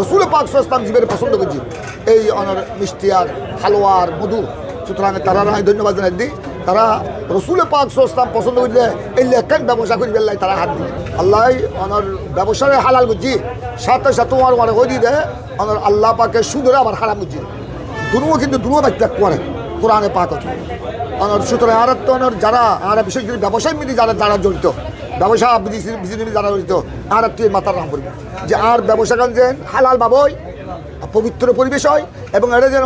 রসুল পাক সাল্লাম জীবের পছন্দ করছি এই অনার মিষ্টি আর হালুয়া আর মধু। সুতরাং তারা আমি ধন্যবাদ জানাই দিই। তারা রসুল পাক সাল্লাম পছন্দ করলে এই লেখান ব্যবসা করি বেল্লাই তারা হাত দিই আল্লাহ অনার ব্যবসায় হালাল করছি সাথে সাথে তোমার মানে হয়ে দিয়ে দেয় অনার আল্লাহ পাকে সুদরে আবার হারাম করছি দুনুও কিন্তু দুনুও ব্যক্তি করে, কোরআনে পাক আছে। অনার সুতরাং আর তো অনার যারা, আর বিশেষ করে ব্যবসায় মিলি যারা যারা জড়িত ব্যবসা বিজনেস যারা জড়িত আর তুই মাথার নাম করবি। যে আর ব্যবসা গান যেন হালাল বাবই পবিত্র পরিবেশ হয়, এবং এটা যেন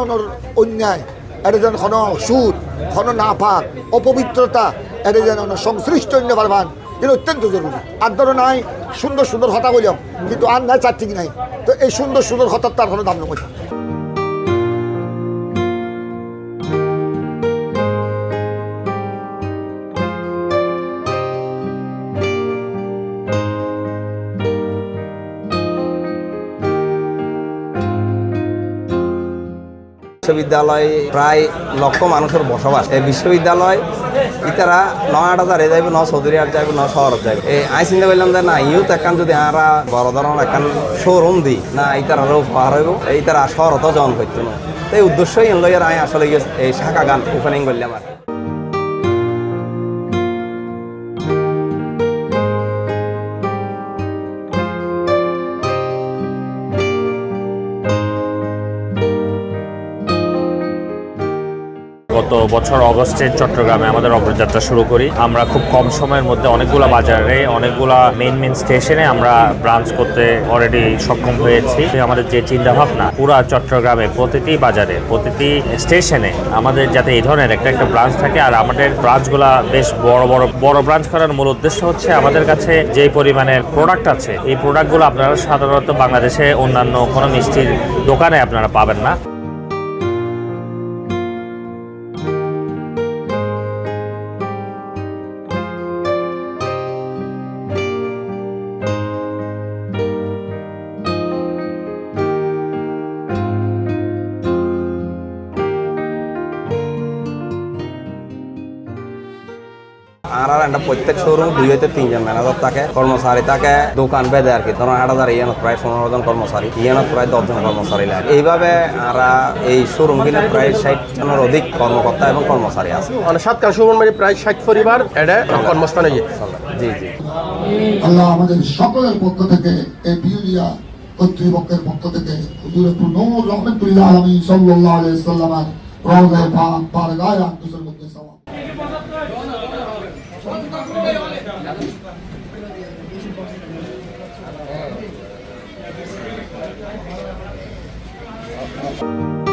অন্যায়, এটা যেন কোনো সুদ কোনো নাফাক, অপবিত্রতা, এটা যেন সংশ্লিষ্ট অন্য পারবান এটা অত্যন্ত জরুরি। আর ধরো নাই, সুন্দর সুন্দর হতা বললাম কিন্তু আর নাই চার ঠিক নাই? তো এই সুন্দর সুন্দর হতার তার কোনো দাম নেই বিশ্ববিদ্যালয় প্রায় লক্ষ মানুষের বসবাস। এই বিশ্ববিদ্যালয় ইতারা ন আট হাজার যাইব, ন চৌধুরী আর যাইবে, ন শহর যাইবে। এই আই চিন্তা করলাম যে না ইউত একান যদি আমরা বড় ধরনের একান শোরুম দিই না ইতারারও পার হইব ইতারা শহরত জন করতো না তো এই উদ্দেশ্যই লইয়ার আই আসলে এই শাখা গান ওপেনিং করলাম আর গত বছর অগস্টে চট্টগ্রামে আমাদের অগ্রযাত্রা শুরু করি। আমরা খুব কম সময়ের মধ্যে অনেকগুলো বাজারে, অনেকগুলা মেন মেন স্টেশনে আমরা ব্রাঞ্চ করতে অলরেডি সক্ষম হয়েছি। আমাদের যে চিন্তা ভাবনা পুরা চট্টগ্রামে প্রতিটি বাজারে, প্রতিটি স্টেশনে আমাদের যাতে এই ধরনের একটা একটা ব্রাঞ্চ থাকে। আর আমাদের ব্রাঞ্চগুলা বেশ বড় বড় বড় ব্রাঞ্চ করার মূল উদ্দেশ্য হচ্ছে আমাদের কাছে যে পরিমাণের প্রোডাক্ট আছে, এই প্রোডাক্টগুলো আপনারা সাধারণত বাংলাদেশে অন্যান্য কোনো মিষ্টির দোকানে আপনারা পাবেন না। আর আর একটা প্রত্যেক শোরুম দুই হইতে তিনজন ম্যানেজার থাকে কর্মচারী থাকে দোকান বেঁধে আর কি ধরুন আট হাজার ইয়ানত প্রায় পনেরো জন কর্মচারী ইয়ানত প্রায় দশজন কর্মচারী লাগে এইভাবে আমরা এই শোরুম কিনে প্রায় ষাট জনের অধিক কর্মকর্তা এবং কর্মচারী আছে মানে সাতকান সুমন মানে প্রায় ষাট পরিবার এটা কর্মস্থানে গিয়ে জি জি আল্লাহ আমাদের সকলের পক্ষ থেকে এই বিউলিয়া কর্তৃপক্ষের পক্ষ থেকে হুজুরে নূর রহমতুল্লাহ আলমী সাল্লাল্লাহু আলাইহি সাল্লামের রওজায়ে পাক বারগায়ে আকদুসের মধ্যে Thank